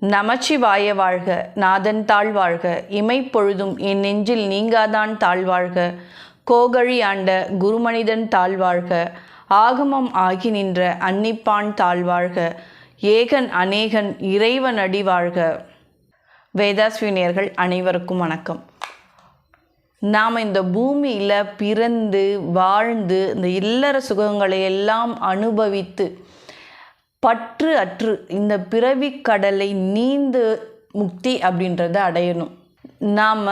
நமச்சிவாய வாழ்க நாதன் தாழ்வாழ்க இமைப்பொழுதும் என் நெஞ்சில் நீங்காதான் தாழ்வாழ்க கோகழி ஆண்ட குருமனிதன் தாழ்வாழ்க ஆகமம் ஆகி நின்ற அன்னிப்பான் தாழ்வாழ்க ஏகன் அநேகன் இறைவன் அடி வாழ்க. வேதாஸ்வினியர்கள் அனைவருக்கும் வணக்கம். நாம் இந்த பூமியில் பிறந்து வாழ்ந்து இந்த இல்லற சுகங்களை எல்லாம் அனுபவித்து பற்று அற்று. இந்த பிறவி கடலை நீந்து முக்தி அப்படின்றத அடையணும். நாம்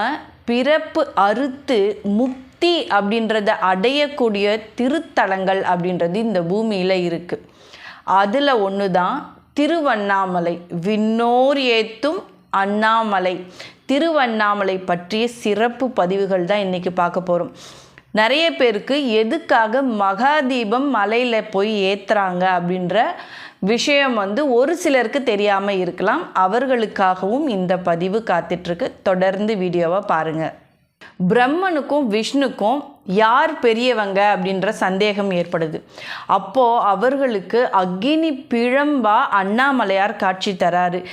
பிறப்பு அறுத்து முக்தி அப்படின்றத அடையக்கூடிய திருத்தலங்கள் அப்படின்றது இந்த பூமியில் இருக்குது அதில் ஒன்று தான் திருவண்ணாமலை. விண்ணோர் ஏத்தும் அண்ணாமலை. திருவண்ணாமலை பற்றிய சிறப்பு பதிவுகள் தான் இன்றைக்கி பார்க்க போகிறோம் நிறைய பேருக்கு எதுக்காக மகாதீபம் மலையில் போய் ஏற்றுறாங்க அப்படின்ற விஷயம் வந்து ஒரு சிலருக்கு தெரியாமல் இருக்கலாம். அவர்களுக்காகவும் இந்த பதிவு காத்துட்ருக்கு. தொடர்ந்து வீடியோவை பாருங்கள் பிரம்மனுக்கும் விஷ்ணுக்கும் யார் பெரியவங்க அப்படின்ற சந்தேகம் ஏற்படுது. அப்போது அவர்களுக்கு அக்னி பிழம்பா அண்ணாமலையார் காட்சி தராரு.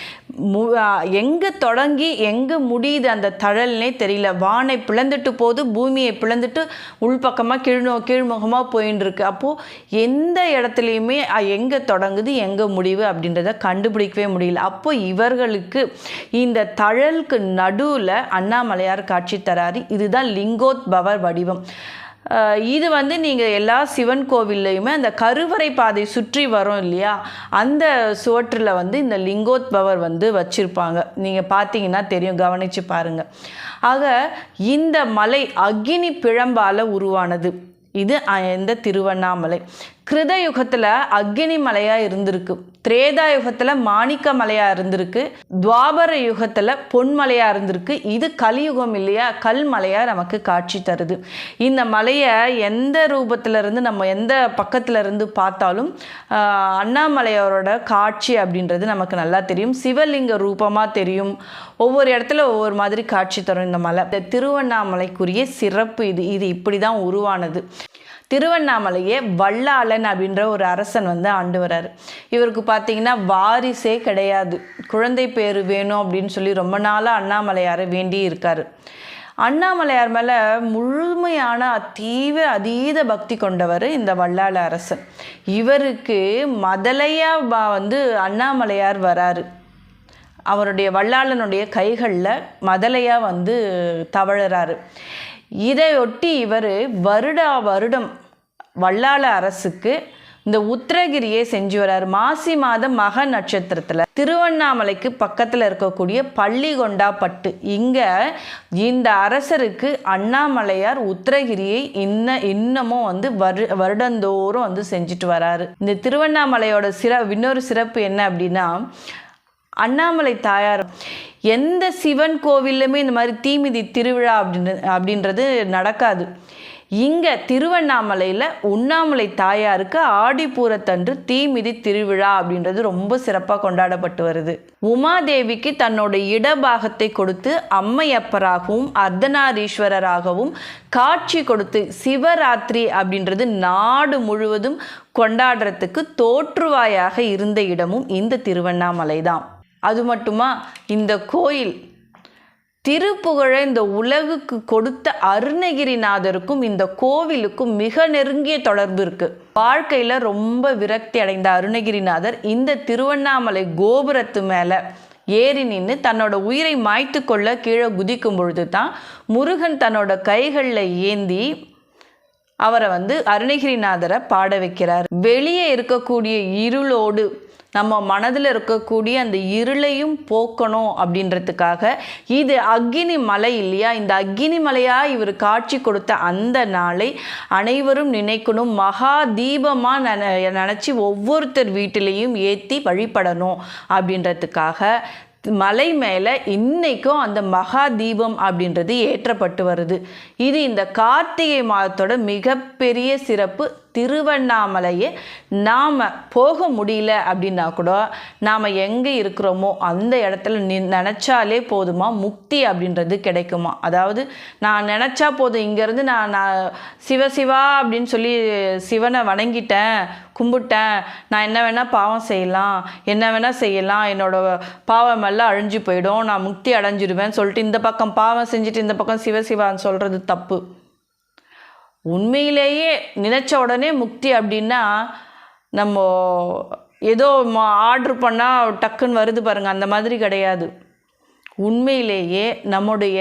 எங்கே தொடங்கி எங்கே முடியுது அந்த தழல்னே தெரியல. வானை பிளந்துட்டு போது பூமியை பிளந்துட்டு உள்பக்கமாக கீழ்நோ கீழ்முகமாக போயின்னு இருக்கு அப்போது எந்த இடத்துலையுமே எங்கே தொடங்குது எங்கே முடிவு அப்படின்றத கண்டுபிடிக்கவே முடியல. அப்போ இவர்களுக்கு இந்த தழலுக்கு நடுவில் அண்ணாமலையார் காட்சி தராரு. இதுதான் லிங்கோத்பவர் வடிவம். இது வந்து நீங்கள் எல்லா சிவன் கோவில்லையுமே அந்த கருவறை பாதை சுற்றி வரும் இல்லையா? அந்த சுவற்றில் வந்து இந்த லிங்கோத்பவர் வந்து வச்சுருப்பாங்க. நீங்கள் பார்த்தீங்கன்னா தெரியும் கவனித்து பாருங்கள் ஆக இந்த மலை அக்னி பிழம்பால் உருவானது. இது இந்த திருவண்ணாமலை. கிருத யுகத்தில் அக்னி மலையாக இருந்திருக்கு. திரேதா யுகத்தில் மாணிக்க மலையாக இருந்திருக்கு. துவாபர யுகத்தில் பொன்மலையாக இருந்திருக்கு. இது கலியுகம் இல்லையா? கல் மலையாக நமக்கு காட்சி தருது. இந்த மலையை எந்த ரூபத்தில் இருந்து நம்ம எந்த பக்கத்தில் இருந்து பார்த்தாலும் அண்ணாமலையாரோட காட்சி அப்படின்றது நமக்கு நல்லா தெரியும். சிவலிங்க ரூபமாக தெரியும். ஒவ்வொரு இடத்துல ஒவ்வொரு மாதிரி காட்சி தரும் இந்த மலை. இந்த திருவண்ணாமலைக்குரிய சிறப்பு இது. இது இப்படி தான் உருவானது. திருவண்ணாமலையே வல்லாளன் அப்படின்ற ஒரு அரசன் வந்து ஆண்டு வராரு. இவருக்கு பார்த்தீங்கன்னா வாரிசே கிடையாது. குழந்தை பேர் வேணும் அப்படின்னு சொல்லி ரொம்ப நாளாக அண்ணாமலையாரை வேண்டி இருக்காரு. அண்ணாமலையார் மேலே முழுமையான தீவிர அதீத பக்தி கொண்டவர் இந்த வல்லாள அரசன். இவருக்கு மதலையாக வந்து அண்ணாமலையார் வராரு. அவருடைய வல்லாளனுடைய கைகளில் மதலையாக வந்து தவழறாரு. இதையொட்டி இவர் வருடா வருடம் வல்லாள அரசுக்கு இந்த உத்தரகிரியை செஞ்சு வர்றார் மாசி மாதம் மக நட்சத்திரத்தில் திருவண்ணாமலைக்கு பக்கத்தில் இருக்கக்கூடிய பள்ளிகொண்டா பட்டு இங்கே இந்த அரசருக்கு அண்ணாமலையார் உத்தரகிரியை இன்ன இன்னமும் வந்து வரு வருடந்தோறும் வந்து செஞ்சுட்டு வராரு. இந்த திருவண்ணாமலையோட சிற இன்னொரு சிறப்பு என்ன அப்படின்னா அண்ணாமலை தாயார் எந்த சிவன் கோவிலுமே இந்த மாதிரி தீமிதி திருவிழா அப்படின்ற அப்படின்றது நடக்காது. இங்கே திருவண்ணாமலையில் உண்ணாமலை தாயாருக்கு ஆடிப்பூரத்தன்று தீமிதி திருவிழா அப்படின்றது ரொம்ப சிறப்பாக கொண்டாடப்பட்டு வருது. உமாதேவிக்கு தன்னோட இடபாகத்தை கொடுத்து அம்மையப்பராகவும் அர்த்தநாரீஸ்வரராகவும் காட்சி கொடுத்து சிவராத்திரி அப்படின்றது நாடு முழுவதும் கொண்டாடுறதுக்கு தோற்றுவாயாக இருந்த இடமும் இந்த திருவண்ணாமலை தான் அது மட்டுமா இந்த கோயில் திருப்புகழை இந்த உலகுக்கு கொடுத்த அருணகிரிநாதருக்கும் இந்த கோவிலுக்கும் மிக நெருங்கிய தொடர்பு இருக்கு. வாழ்க்கையில் ரொம்ப விரக்தி அடைந்த அருணகிரிநாதர் இந்த திருவண்ணாமலை கோபுரத்து மேலே ஏறி நின்று தன்னோட உயிரை மாய்த்து கொள்ள கீழே குதிக்கும் பொழுது தான் முருகன் தன்னோட கைகளில் ஏந்தி அவரை வந்து அருணகிரிநாதரை பாட வைக்கிறார். வெளியே இருக்கக்கூடிய இருளோடு நம்ம மனதில் இருக்கக்கூடிய அந்த இருளையும் போக்கணும் அப்படின்றதுக்காக இது அக்னி மலை இல்லையா? இந்த அக்னி மலையாக இவர் காட்சி கொடுத்த அந்த நாளை அனைவரும் நினைக்கணும். மகா தீபமாக நினச்சி ஒவ்வொருத்தர் வீட்டிலையும் ஏற்றி வழிபடணும் அப்படின்றதுக்காக மலை மேலே இன்றைக்கும் அந்த மகா தீபம் அப்படின்றது ஏற்றப்பட்டு வருது. இது இந்த கார்த்திகை மாதத்தோட மிகப்பெரிய சிறப்பு. திருவண்ணாமலையே நாம் போக முடியல அப்படின்னா கூட நாம் எங்கே இருக்கிறோமோ அந்த இடத்துல நி நினச்சாலே போதுமா முக்தி அப்படின்றது கிடைக்குமா? அதாவது நான் நினச்சா போதும் இங்கேருந்து நான் நான் சிவசிவா அப்படின்னு சொல்லி சிவனை வணங்கிட்டேன் கும்பிட்டேன் நான் என்ன வேணால் பாவம் செய்யலாம் என்ன வேணால் செய்யலாம் என்னோட பாவம் எல்லாம் அழிஞ்சு போயிடும் நான் முக்தி அடைஞ்சிடுவேன் சொல்லிட்டு இந்த பக்கம் பாவம் செஞ்சுட்டு இந்த பக்கம் சிவசிவான்னு சொல்கிறது தப்பு. உண்மையிலேயே நினச்ச உடனே முக்தி அப்படின்னா நம்ம ஏதோ ஆர்டர் பண்ணால் டக்குன்னு வருது பாருங்கள் அந்த மாதிரி கிடையாது. உண்மையிலேயே நம்முடைய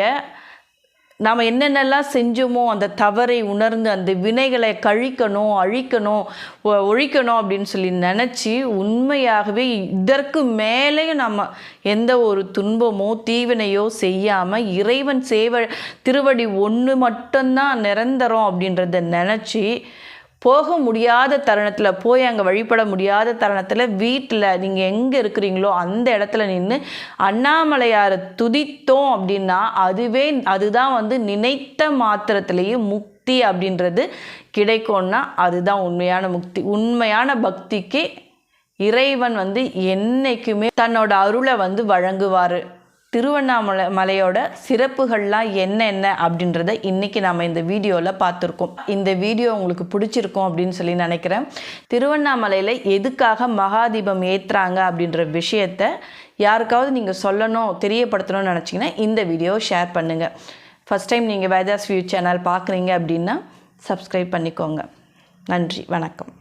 நாம் என்னென்னலாம் செஞ்சோமோ அந்த தவறை உணர்ந்து அந்த வினைகளை கழிக்கணும் அழிக்கணும் ஒ- ஒழிக்கணும் அப்படின்னு சொல்லி நினச்சி உண்மையாகவே இதற்கு மேலேயும் நம்ம எந்த ஒரு துன்பமோ தீவினையோ செய்யாமல் இறைவன் சேவ திருவடி ஒன்று மட்டும்தான் நிரந்தரம் அப்படின்றத நினச்சி போக முடியாத தருணத்தில் போய் அங்கே வழிபட முடியாத தருணத்தில் வீட்டில் நீங்கள் எங்கே இருக்கிறீங்களோ அந்த இடத்துல நின்று அண்ணாமலையாரை துதித்தோம் அப்படின்னா அதுவே அதுதான் வந்து நினைத்த மாத்திரத்திலேயே முக்தி அப்படின்றது கிடைக்கும்னா அதுதான் உண்மையான முக்தி. உண்மையான பக்திக்கு இறைவன் வந்து என்றைக்குமே தன்னோட அருளை வந்து வழங்குவார். திருவண்ணாமலை மலையோட சிறப்புகள்லாம் என்னென்ன அப்படின்றத இன்றைக்கி நாம் இந்த வீடியோவில் பார்த்துருக்கோம். இந்த வீடியோ உங்களுக்கு பிடிச்சிருக்கும் அப்படின்னு சொல்லி நினைக்கிறேன். திருவண்ணாமலையில் எதுக்காக மகாதீபம் ஏற்றுறாங்க அப்படின்ற விஷயத்த யாருக்காவது நீங்கள் சொல்லணும் தெரியப்படுத்தணும்னு நினச்சிங்கன்னா இந்த வீடியோவை ஷேர் பண்ணுங்கள் ஃபஸ்ட் டைம் நீங்கள் வேதாஸ் வியூ சேனல் பார்க்குறீங்க அப்படின்னா சப்ஸ்கிரைப் பண்ணிக்கோங்க. நன்றி வணக்கம்.